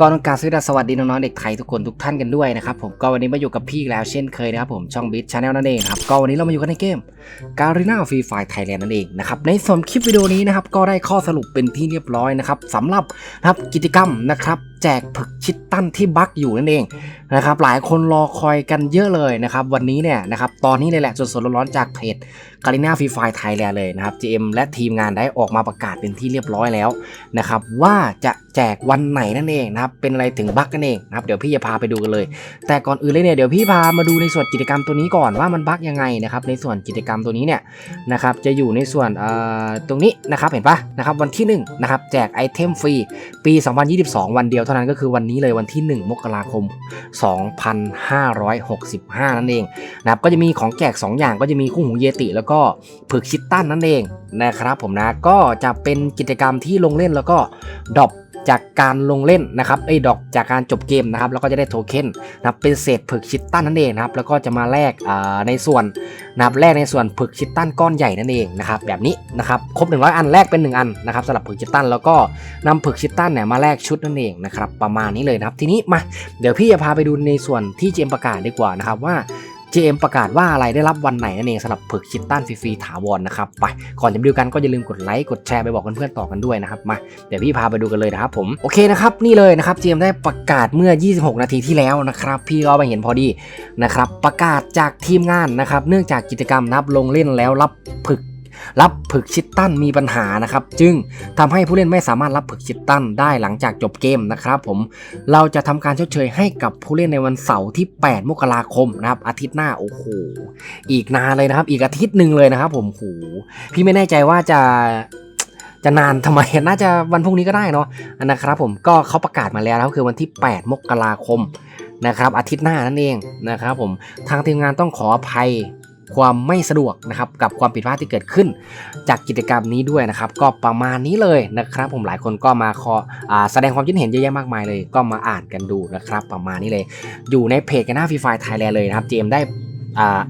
ก็ต้องการสวัสดีน้องๆเด็กไทยทุกคนทุกท่านกันด้วยนะครับผมก็วันนี้มาอยู่กับพี่แล้วเช่นเคยนะครับผมช่องบิทชาแนลนั่นเองครับก็วันนี้เรามาอยู่กันในเกมการีนาฟรีไฟไทยแลนด์นั่นเองนะครับในส่วนคลิปวิดีโอนี้นะครับก็ได้ข้อสรุปเป็นที่เรียบร้อยนะครับสำหรับนะครับกิจกรรมนะครับ แจกผึกชิตตันที่บั๊กอยู่นั่นเองนะครับหลายคนรอคอยกันเยอะเลยนะครับวันนี้เนี่ยนะครับตอนนี้เลยแหละสดๆร้อนๆจากเพจการีนาฟรีไฟไทยแลนด์เลยนะครับ GM และทีมงานได้ออกมาประกาศเป็นที่เรียบร้อยแล้วนะครับว่าจะแจกวันไหนนั่นเองนะครับเป็นอะไรถึงบั๊กนั่นเองนะครับเดี๋ยวพี่จะพาไปดูกันเลย แต่ก่อนอื่นเลยเนี่ยเดี๋ยวพี่พามาดูในส่วนกิจกรรมตัวนี้ก่อนว่ามันบั๊กยังไงนะครับในส่วนกิจกรรมตัวนี้เนี่ยนะครับจะอยู่ในส่วนเอ่อตรงนี้นะครับเห็นปะนะครับวันที่1นะครับแจกไอเทมฟรีปี 2022 วันเดียวเท่านั้นก็คือวันนี้เลยวันที่ 1 มกราคม 2565 นั่นเองนะครับก็จะมีของแจก2 อย่างก็จะมีคู่หูเยติ แล้วก็ผึกชิตตันนั่นเองนะครับผมนะก็จะเป็นกิจกรรมที่ลงเล่นแล้วก็ดรอป จากการลงเล่นนะครับไอ้ดอกจากการจบเกมนะครับแล้วก็จะได้โทเค็นนะครับเป็นเศษผึกชิตตันนั่นเองนะครับแล้วก็จะมาแลกในส่วนนะครับแลกในส่วนผึกชิตตันก้อนใหญ่นั่นเองนะครับแบบนี้นะครับครบ 100 อันแลกเป็น 1 อันนะครับสำหรับผึกชิตตันแล้วก็นำผึกชิตตันเนี่ยมาแลกชุดนั่นเองนะครับประมาณนี้เลยนะครับทีนี้มาเดี๋ยวพี่จะพาไปดูในส่วนที่เจมประกาศดีกว่านะครับว่า GM ประกาศว่าอะไรได้รับวันไหนนั่นเองสำหรับผึกชิตตันฟรีๆถาวรนะครับไปก่อนจะไปดูกันก็อย่าลืมกดไลค์กดแชร์ไปบอกเพื่อนๆต่อกันด้วยนะครับมาเดี๋ยวพี่พาไปดูกันเลยนะครับผมโอเคนะครับนี่เลยนะครับ GM ได้ประกาศเมื่อ 26 นาทีที่แล้วนะครับพี่ก็ไปเห็นพอดีนะครับประกาศจากทีมงานนะครับเนื่องจากกิจกรรมนับลงเล่นแล้วรับผึก รับผึกชิตตันมีปัญหานะครับ จึงทำให้ผู้เล่นไม่สามารถรับผึกชิตตันได้หลังจากจบเกมนะครับ ผมเราจะทำการชดเชยให้กับผู้เล่นในวันเสาร์ที่ 8 มกราคมนะครับ อาทิตย์หน้าโอ้โหอีกนานเลยนะครับ อีกอาทิตย์หนึ่งเลยนะครับ ผมโหพี่ไม่แน่ใจว่าจะจะนานทำไมน่าจะวันพรุ่งนี้ก็ได้เนาะนะครับผมก็เขาประกาศมาแล้วนะครับคือวันที่ 8 มกราคมนะครับอาทิตย์หน้านั่นเองนะครับผมทางทีมงานต้องขออภัย ความไม่สะดวกนะครับกับความผิดพลาดที่เกิดขึ้น จากกิจกรรมนี้ด้วยนะครับ ก็ประมาณนี้เลยนะครับ ผมหลายคนก็มาขออแสดงความคิดเห็นเยอะแยะมากมายเลย ก็มาอ่านกันดูนะครับ ประมาณนี้เลย อยู่ในเพจกันหน้าฟรีไฟไทยแลนด์เลยนะครับเจมได้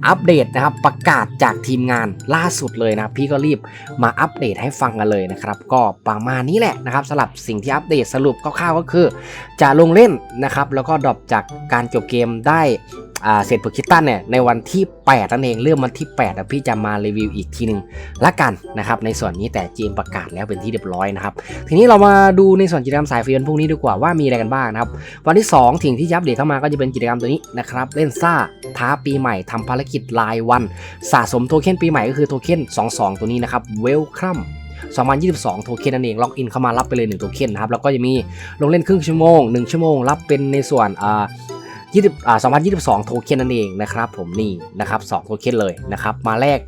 อัปเดตนะครับประกาศจากทีมงานล่าสุดเลยนะพี่ก็รีบมาอัปเดตให้ฟังกันเลยนะครับ ก็ประมาณนี้แหละนะครับสำหรับสิ่งที่อัปเดตสรุปคร่าวๆก็คือ จะลงเล่นนะครับ แล้วก็ดรอปจากการจบเกมได้ เสร็จผึกคิตตันเนี่ยในวันที่ 8 นั่นเองเรื่องวันที่8อะพี่จะมารีวิวอีกทีหนึ่งละกันนะครับในส่วนนี้แต่เจมประกาศแล้วเป็นที่เรียบร้อยนะครับทีนี้เรามาดูในส่วนกิจกรรมสายฟรีวันพรุ่งนี้ดีกว่าว่ามีอะไรกันบ้างนะครับวันที่2ถึงที่ยับเดตเข้ามาก็จะเป็นกิจกรรมตัวนี้นะครับเล่นซ่าท้าปีใหม่ทำภารกิจรายวัน สะสมโทเค็นปีใหม่ก็คือโทเค็น22 ตัวนี้นะครับเวลคัม2022 โทเค็นนั่นเองล็อกอินเข้ามารับไปเลย 1 โทเค็นนะครับ แล้วก็จะมีลงเล่นครึ่งชั่วโมง 1 ชั่วโมง รับเป็นในส่วนอ่า 20อ่า2022 โทเค็นนั่นเองนะครับผมนี่นะครับ2โทเค็นเลยนะครับมาแลก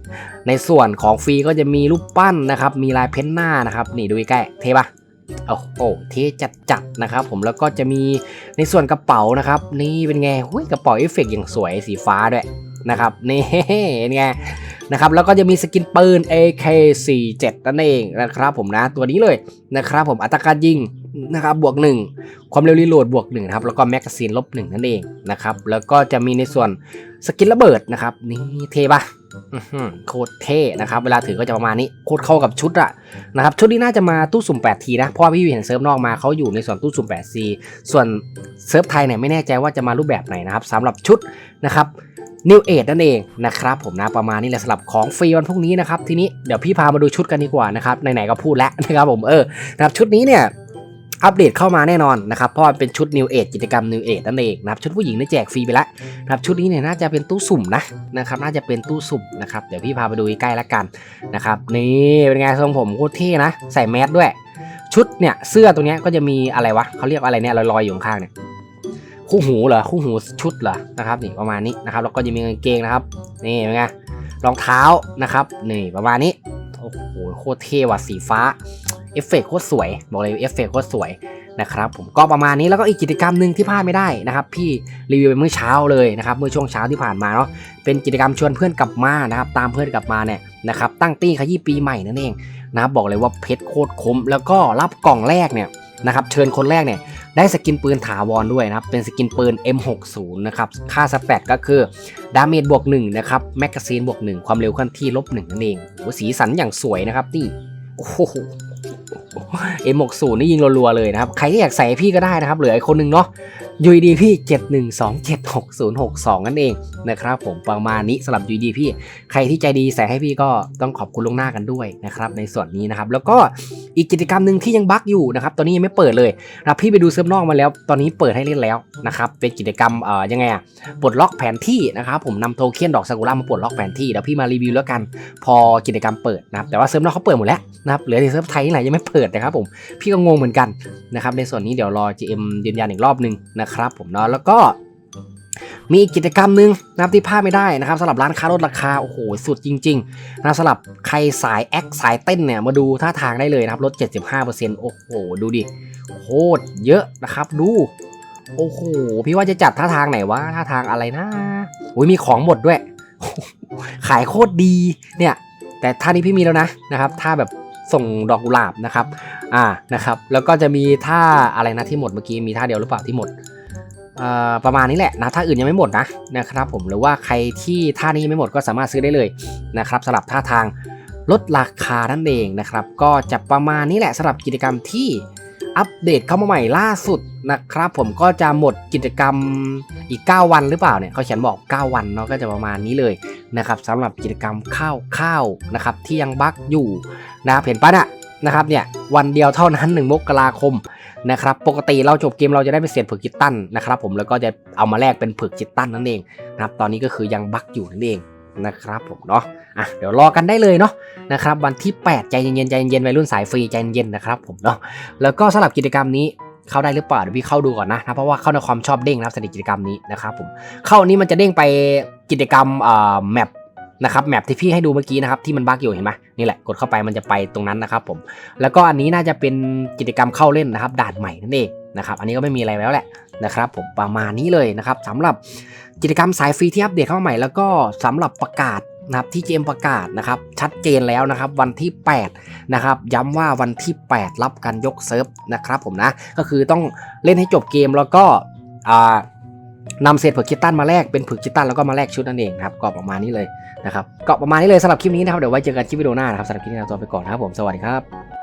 ในส่วนของฟรีก็จะมีรูปปั้นนะครับมีลายเพ้นหน้านะครับนี่ดูใกล้เทปะโอ้โหเท่จัดจัดๆนะครับผมแล้วก็จะมีในส่วนกระเป๋านะครับนี่เป็นไงหุ้ยกระเป๋าเอฟเฟกต์อย่างสวยสีฟ้าด้วยนะครับนี่เป็นไงนะครับแล้วก็จะมีสกินปืน AK47 นั่นเองนะครับผมนะตัวนี้เลยนะครับผมอัตราการยิง นะครับบวก 1 ความเร็วรีโหลดบวก1นะครับแล้วก็แมกกาซีนลบ1นั่นเองนะครับแล้วก็จะมีในส่วนสกินระเบิดนะครับนี่เทปะโคตรเท่นะครับเวลาถือก็จะประมาณนี้โคตรเข้ากับชุดอะนะครับชุดนี้น่าจะมาตู้สุ่ม 8 ทีนะเพราะว่าพี่เห็นเซิร์ฟนอกมาเขาอยู่ในส่วนตู้สุ่ม8ทีส่วนเซิร์ฟไทยเนี่ยไม่แน่ใจว่าจะมารูปแบบไหนนะครับสำหรับชุดนะครับนิวเอทนั่นเองนะครับผมนะประมาณนี้แหละสำหรับของฟรีวันพรุ่งนี้นะครับทีนี้เดี๋ยวพี่พามาดูชุดกันดีกว่านะครับไหนๆก็พูดแล้วนะครับผมเออนะครับชุดนี้เนี่ย อัปเดตเข้ามาแน่นอนนะครับ เพราะว่าเป็นชุด New Age กิจกรรม New Age นั่นเองนะครับชุดผู้หญิงได้แจกฟรีไปแล้วนะครับชุดนี้เนี่ยน่าจะเป็นตู้สุ่มนะนะครับน่าจะเป็นตู้สุ่มนะครับเดี๋ยวพี่พาไปดูใกล้ล้วกันนะครับนี่เป็นไงทรงผมโคตรเท่นะ ใส่แมสด้วย ชุดเนี่ยเสื้อตรงเนี้ยก็จะมีอะไรวะเขาเรียกอะไรเนี่ยลอยๆอยู่ข้างเนี่ยคู่หูเหรอคู่หูชุดเหรอนะครับนี่ประมาณนี้นะครับแล้วก็จะมีกางเกงนะครับนี่เป็นไงรองเท้านะครับนี่ประมาณนี้โอ้โหโคตรเท่ว่ะสีฟ้า เอฟเฟกต์โคตรสวย บอกเลยเอฟเฟกต์โคตรสวยนะครับผมก็ประมาณนี้แล้วก็อีกกิจกรรมหนึ่งที่พลาดไม่ได้นะครับ พี่รีวิวไปเมื่อเช้าเลยนะครับเมื่อช่วงเช้าที่ผ่านมาเนาะเป็นกิจกรรมชวนเพื่อนกลับมานะครับ ตามเพื่อนกลับมาเนี่ยนะครับ ตั้งตี้ขยี้ปีใหม่นั่นเองนะครับบอกเลยว่าเพชรโคตรคม แล้วก็รับกล่องแรกเนี่ยนะครับเชิญคนแรกเนี่ยได้สกินปืนถาวรด้วยนะครับ เป็นสกินปืน M60 นะครับ ค่าสแตทก็คือ ดาเมจบวก1นะครับ แมกกาซีนบวก1ความเร็วเคลื่อนที่ลบ1นั่นเองโอ้สีสันอย่างสวยนะครับนี่ โอ้โห เอ็มหกศูนย์นี่ยิงรัวๆเลยนะครับ ใครที่อยากใส่พี่ก็ได้นะครับ เหลือไอ้คนนึงเนาะ ยูดีพี่712766062นั่นเองนะครับผมประมาณนี้สำหรับยูดีพี่ใครที่ใจดีใส่ให้พี่ก็ต้องขอบคุณลวงหน้ากันด้วยนะครับในส่วนนี้นะครับแล้วก็อีกกิจกรรมหนึ่งที่ยังบั๊กอยู่นะครับตอนนี้ยังไม่เปิดเลยนะพี่ไปดูเซิร์ฟนอกมาแล้ว ตอนนี้เปิดให้เล่นแล้วนะครับเป็นกิจกรรมเอ่อยังไงอะปลดล็อกแผนที่นะครับผมนำโทเค็นดอกซากุระมาปลดล็อกแผนที่เดี๋ยวพี่มารีวิวแล้วกัน พอกิจกรรมเปิดนะครับแต่ว่าเซิร์ฟนอกเขาเปิดหมดแล้วนะครับเหลือแต่เซิร์ฟไทยนี่แหละยังไม่เปิดนะครับผมพี่ก็งงเหมือนกันนะครับในส่วนนี้เดี๋ยวรอ GM ยืนยันอีกรอบนึงนะครับผมเนาะแล้วก็มีกิจกรรมหนึ่งนะครับที่พลาดไม่ได้นะครับสำหรับร้านค้าลดราคาโอ้โหสุดจริงๆนะสำหรับใครสายแอคสายเต้นเนี่ยมาดูท่าทางได้เลยนะครับลด 75%โอ้โหดูดิโคตรเยอะนะครับดู โอ้โหพี่ว่าจะจัดท่าทางไหนวะท่าทางอะไรนะโอ้ยมีของหมดด้วย ขายโคตรดีเนี่ย แต่ท่านี้พี่มีแล้วนะนะครับท่าแบบส่งดอกกุหลาบนะครับ อ่านะครับ แล้วก็จะมีท่าอะไรนะที่หมดเมื่อกี้มีท่าเดียวหรือเปล่าที่หมด ประมาณนี้แหละนะท่าอื่นยังไม่หมดนะนะครับผมหรือว่าใครที่ท่านี้ไม่หมดก็สามารถซื้อได้เลยนะครับสำหรับท่าทางลดราคานั่นเองนะครับ ก็จะประมาณนี้แหละสำหรับกิจกรรมที่อัปเดตเข้ามาใหม่ล่าสุดนะครับ ผมก็จะหมดกิจกรรมอีก 9 วันหรือเปล่าเนี่ยเขาเขียนบอก 9 วันเนาะก็จะประมาณนี้เลยนะครับสำหรับกิจกรรมข้าวข้าวนะครับที่ยังบั๊กอยู่นะครับเห็นปะนะ นะครับเนี่ยวันเดียวเท่านั้น1มกราคมนะครับปกติเราจบเกมเราจะได้ไปเศษผึกจิตตันนะครับผมแล้วก็จะเอามาแลกเป็นผึกจิตตันนั่นเองนะครับตอนนี้ก็คือยังบั๊กอยู่นั่นเองนะครับผมเนาะอะเดี๋ยวรอกันได้เลยเนาะนะครับวันที่ 8 ใจเย็นๆใจเย็นๆวัยรุ่นสายฟรีใจเย็นๆนะครับผมเนาะแล้วก็สำหรับกิจกรรมนี้เข้าได้หรือเปล่าเดี๋ยวพี่เข้าดูก่อนนะนะเพราะว่าเข้าในความชอบเด้งนะครับสำหรับกิจกรรมนี้นะครับผมเข้านี้มันจะเด้งไปกิจกรรมเอ่าแมป นะครับแมปที่พี่ให้ดูเมื่อกี้นะครับที่มันบั๊กอยู่เห็นไหมนี่แหละกดเข้าไปมันจะไปตรงนั้นนะครับผมแล้วก็อันนี้น่าจะเป็นกิจกรรมเข้าเล่นนะครับด่านใหม่นั่นเองนะครับอันนี้ก็ไม่มีอะไรแล้วแหละนะครับผมประมาณนี้เลยนะครับสำหรับกิจกรรมสายฟรีที่อัปเดตเข้ามาใหม่แล้วก็สำหรับประกาศนะครับที่เจมประกาศนะครับชัดเจนแล้วนะครับวันที่ 8 นะครับ ย้ำว่าวันที่ 8 รับการยกเซิร์ฟนะครับผมนะก็คือต้องเล่นให้จบเกมแล้วก็อ่า นำเศษผึกคิตตันมาแลกเป็นผึกคิตตันแล้วก็มาแลกชุดนั่นเองนะครับก็ประมาณนี้เลยนะครับก็ประมาณนี้เลยสำหรับคลิปนี้นะครับเดี๋ยวไว้เจอกันคลิปวิดีโอหน้านะครับสำหรับคลิปนี้ลาตัวไปก่อนนะครับผมสวัสดีครับ